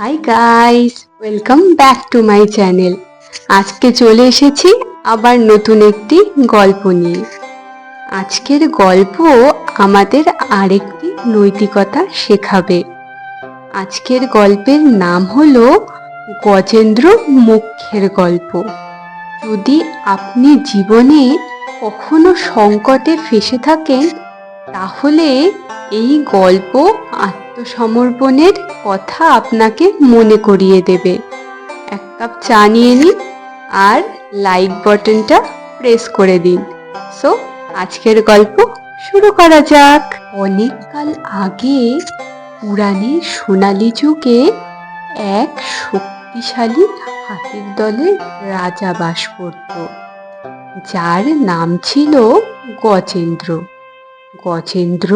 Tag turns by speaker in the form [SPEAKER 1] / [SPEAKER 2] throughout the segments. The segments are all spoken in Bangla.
[SPEAKER 1] Hi guys welcome back to my channel আজকে চলে এসেছি আবার নতুন একটি গল্প নিয়ে। আজকের গল্প আমাদের আরেকটি নৈতিকতা শেখাবে। আজকের গল্পের নাম হলো গজেন্দ্র মুখ্যের গল্প। যদি আপনি জীবনে কখনো সংকটে ফেসে থাকেন, তাহলে এই গল্প আত্মসমর্পণের কথা আপনাকে মনে করিয়ে দেবে। এক কাপ চা নিয়ে নিন আর লাইক বাটনটা প্রেস করে দিন। সো আজকের গল্প শুরু করা যাক। অনেককাল আগে পুরাণে সোনালি যুগে এক শক্তিশালী হাতির দলে রাজা বাস করত, যার নাম ছিল গজেন্দ্র। গজেন্দ্র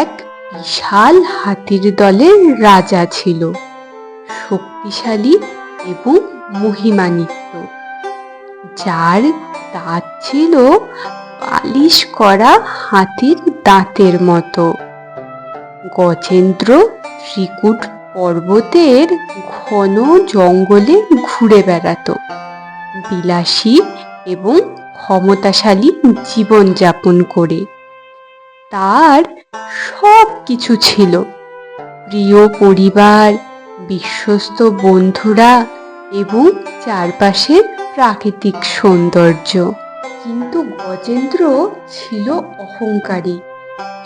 [SPEAKER 1] এক বিশাল হাতির দলের রাজা ছিল, শক্তিশালী এবং মহিমান্বিত যার দাঁত ছিল পালিশ করা হাতির দাঁতের মতো। গজেন্দ্র ত্রিকুট পর্বতের ঘন জঙ্গলে ঘুরে বেড়াতো, বিলাসী এবং ক্ষমতাশালী জীবনযাপন করে। তার সব কিছু ছিল। প্রিয় পরিবার, বিশ্বস্ত বন্ধুরা এবং চারপাশের প্রাকৃতিক সৌন্দর্য। কিন্তু গজেন্দ্র ছিল অহংকারী।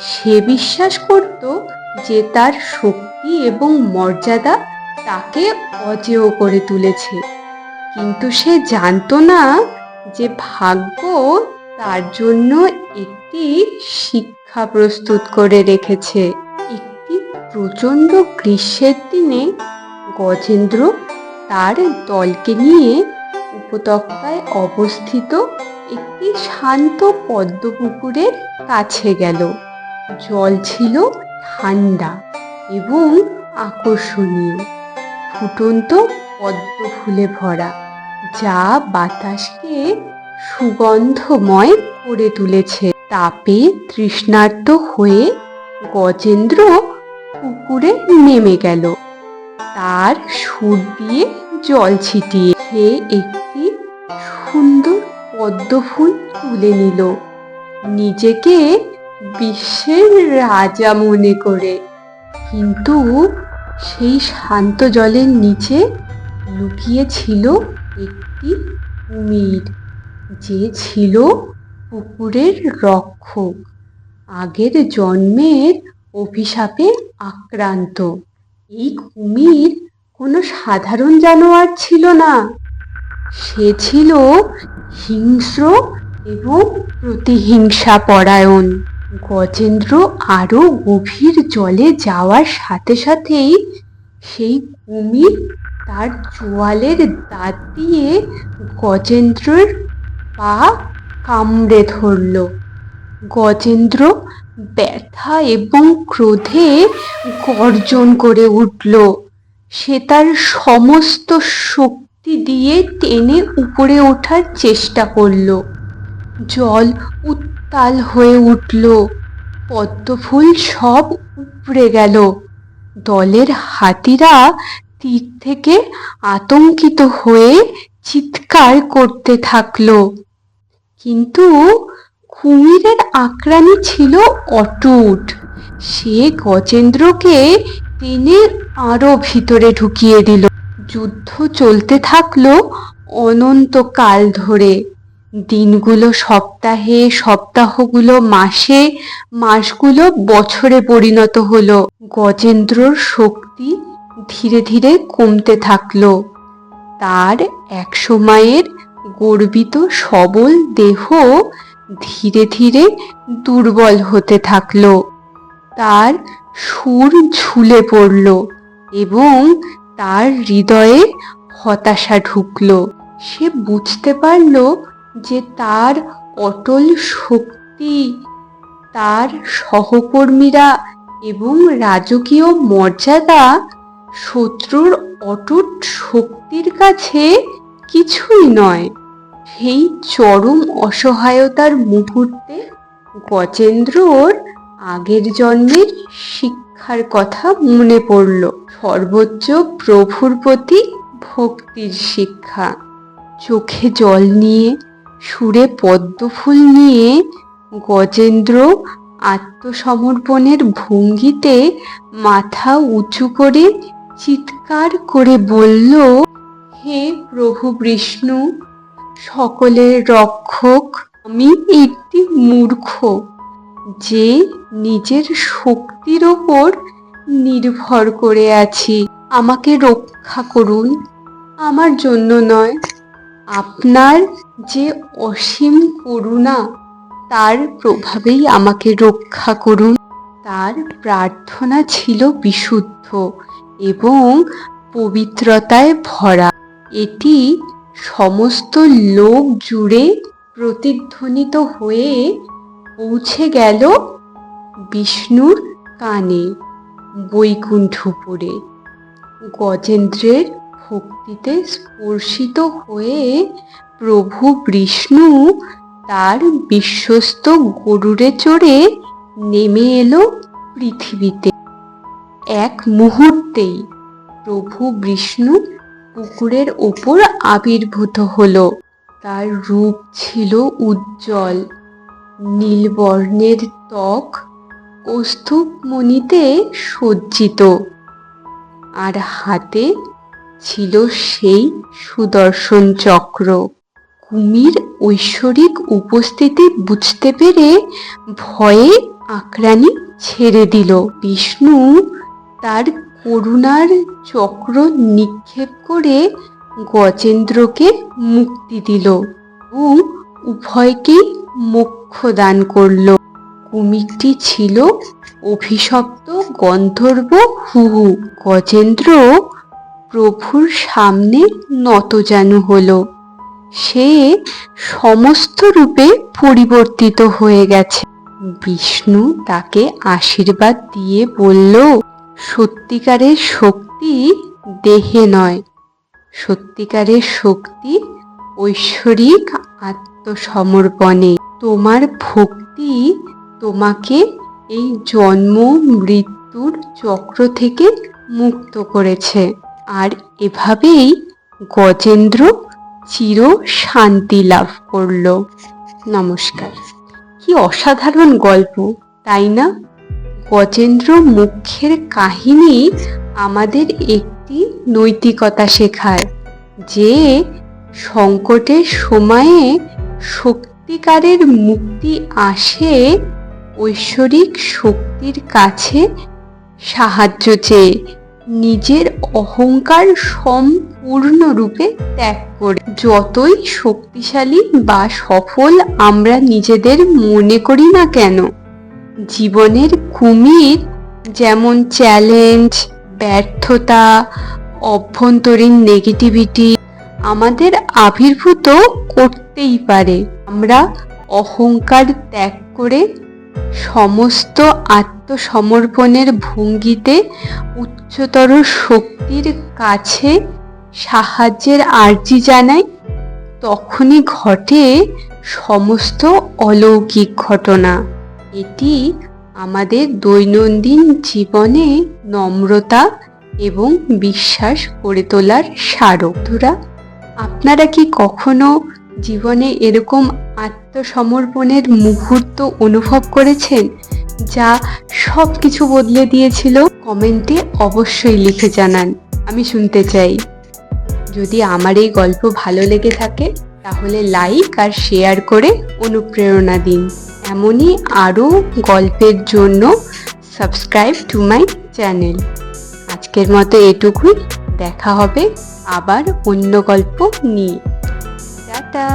[SPEAKER 1] সে বিশ্বাস করত যে তার শক্তি এবং মর্যাদা তাকে অজেয় করে তুলেছে। কিন্তু সে জানতো না যে ভাগ্য তার জন্য একটি শিক্ষা প্রস্তুত করে রেখেছে। একটি প্রচণ্ড গ্রীষ্মের দিনে গজেন্দ্র তার দলকে নিয়ে উপত্যকায় অবস্থিত একটি শান্ত পদ্মপুকুরের কাছে গেল। জল ছিল ঠান্ডা এবং আকর্ষণীয়। ফুটন্ত পদ্ম ফুলে ভরা, যা বাতাসকে সুগন্ধময় করে তুলেছে। তাপে তৃষ্ণার্ত হয়ে গজেন্দ্র পুকুরে নেমে গেল। তার সুর দিয়ে জল ছিটিয়ে সে একটি সুন্দর পদ্ম ফুল তুলে নিল। নিজেকে বিশ্বের রাজা মনে করে। কিন্তু সেই শান্ত জলের নিচে লুকিয়ে ছিল একটি কুমির। যে ছিল পুকুরের রক্ষক, আগের জন্মের অভিশাপে আক্রান্ত। এই কুমির কোনো সাধারণ জানোয়ার ছিল না। সে ছিল হিংস্র এবং প্রতিহিংসা পরায়ণ গজেন্দ্র আরও গভীর জলে যাওয়ার সাথে সাথেই সেই কুমির তার চোয়ালের দাঁত দিয়ে গজেন্দ্রর পা কামড়ে ধরল। গজেন্দ্র ব্যথা এবং ক্রোধে গর্জন করে উঠল। সে তার সমস্ত শক্তি দিয়ে টেনে উপরে ওঠার চেষ্টা করল। জল উত্তাল হয়ে উঠল। পদ্মফুল সব উপড়ে গেল। দলের হাতিরা তীর থেকে আতঙ্কিত হয়ে চিৎকার করতে থাকল। কিন্তু কুমিরের আক্রানি ছিল অটুট। সে গজেন্দ্রকে টেনে আরও ভিতরে ঢুকিয়ে দিল। যুদ্ধ চলতে থাকল অনন্তকাল ধরে। দিনগুলো, সপ্তাহে, সপ্তাহগুলো, মাসে, মাসগুলো বছরে পরিণত হলো। গজেন্দ্রর শক্তি ধীরে ধীরে কমতে থাকল। তার এক সময়ের গর্বিত সবল দেহ ধীরে ধীরে দুর্বল হতে থাকল। তার সুর ঝুলে পড়ল এবং তার হৃদয়ে হতাশা ঢুকল। সে বুঝতে পারল যে তার অটল শক্তি, তার সহকর্মীরা এবং রাজকীয় মর্যাদা শত্রুর অটুট শক্তির কাছে কিছুই নয়। সেই চরম অসহায়তার মুহূর্তে গজেন্দ্র ওর আগের জন্মের শিক্ষার কথা মনে পড়ল। সর্বোচ্চ প্রভুর প্রতি ভক্তির শিক্ষা। চোখে জল নিয়ে, সুরে পদ্মফুল নিয়ে গজেন্দ্র আত্মসমর্পণের ভঙ্গিতে মাথা উঁচু করে চিৎকার করে বলল হে প্রভু বিষ্ণু, সকলের রক্ষক আমি একটি মূর্খ, যে নিজের শক্তির ওপর নির্ভর করে আছি। আমাকে রক্ষা করুন, আমার জন্য নয়। আপনার যে অসীম করুণা, তার প্রভাবেই আমাকে রক্ষা করুন। তার প্রার্থনা ছিল বিশুদ্ধ এবং পবিত্রতায় ভরা। এটি সমস্ত লোক জুড়ে প্রতিধ্বনিত হয়ে পৌঁছে গেল বিষ্ণুর কানে, বৈকুণ্ঠপুরে। গজেন্দ্রের ভক্তিতে স্পর্শিত হয়ে প্রভু বিষ্ণু তার বিশ্বস্ত গরুরে চড়ে নেমে এলো পৃথিবীতে। এক মুহূর্তেই প্রভু বিষ্ণু পুকুরের ওপর আবির্ভূত হলো। তার রূপ ছিল উজ্জ্বল। নীলবর্ণের ত্বক মণিতে সজ্জিত। আর হাতে ছিল সেই সুদর্শন চক্র। কুমির ঐশ্বরিক উপস্থিতি বুঝতে পেরে ভয়ে আক্রানি ছেড়ে দিল। বিষ্ণু তার করুণার চক্র নিক্ষেপ করে গজেন্দ্রকে মুক্তি দিল এবং উভয়কেই মোক্ষ দান করল। কুমিরটি ছিল অভিশপ্ত গন্ধর্ব হুহু গজেন্দ্র প্রভুর সামনে নতজানু হলো। সে সমস্ত রূপে পরিবর্তিত হয়ে গেছে। বিষ্ণু তাকে আশীর্বাদ দিয়ে বলল সত্যিকারের শক্তি দেহে নয়। সত্যিকারের শক্তি ঐশ্বরিক আত্মসমর্পণে। তোমার ভক্তি তোমাকে এই জন্ম, মৃত্যুর চক্র থেকে মুক্ত করেছে। আর এভাবেই গজেন্দ্র চির শান্তি লাভ করল। নমস্কার। কি অসাধারণ গল্প, তাই না? গজেন্দ্র মুখ্যের কাহিনী আমাদের একটি নৈতিকতা শেখায়, যে সংকটের সময়ে শক্তিকারের মুক্তি আসে ঐশ্বরিক শক্তির কাছে সাহায্য চেয়ে, নিজের অহংকার সম্পূর্ণরূপে ত্যাগ করে। যতই শক্তিশালী বা সফল আমরা নিজেদের মনে করি না কেন জীবনের কুমির যেমন চ্যালেঞ্জ ব্যর্থতা, অভ্যন্তরীণ নেগেটিভিটি আমাদের আবির্ভূত করতেই পারে। আমরা অহংকার ত্যাগ করে সমস্ত আত্মসমর্পণের ভঙ্গিতে উচ্চতর শক্তির কাছে সাহায্যের আর্জি জানাই, তখনই ঘটে সমস্ত অলৌকিক ঘটনা। এটি আমাদের দৈনন্দিন জীবনে নম্রতা এবং বিশ্বাস করে তোলার স্মারক। আপনারা কি কখনো জীবনে এরকম আত্মসমর্পণের মুহূর্ত অনুভব করেছেন, যা সব কিছু বদলে দিয়েছিল? কমেন্টে অবশ্যই লিখে জানান। আমি শুনতে চাই। যদি আমার এই গল্প ভালো লেগে থাকে, তাহলে লাইক আর শেয়ার করে অনুপ্রেরণা দিন। এমনই আরও গল্পের জন্য সাবস্ক্রাইব টু মাই চ্যানেল আজকের মতো এটুকুই। দেখা হবে আবার অন্য গল্প নিয়ে। টাটা।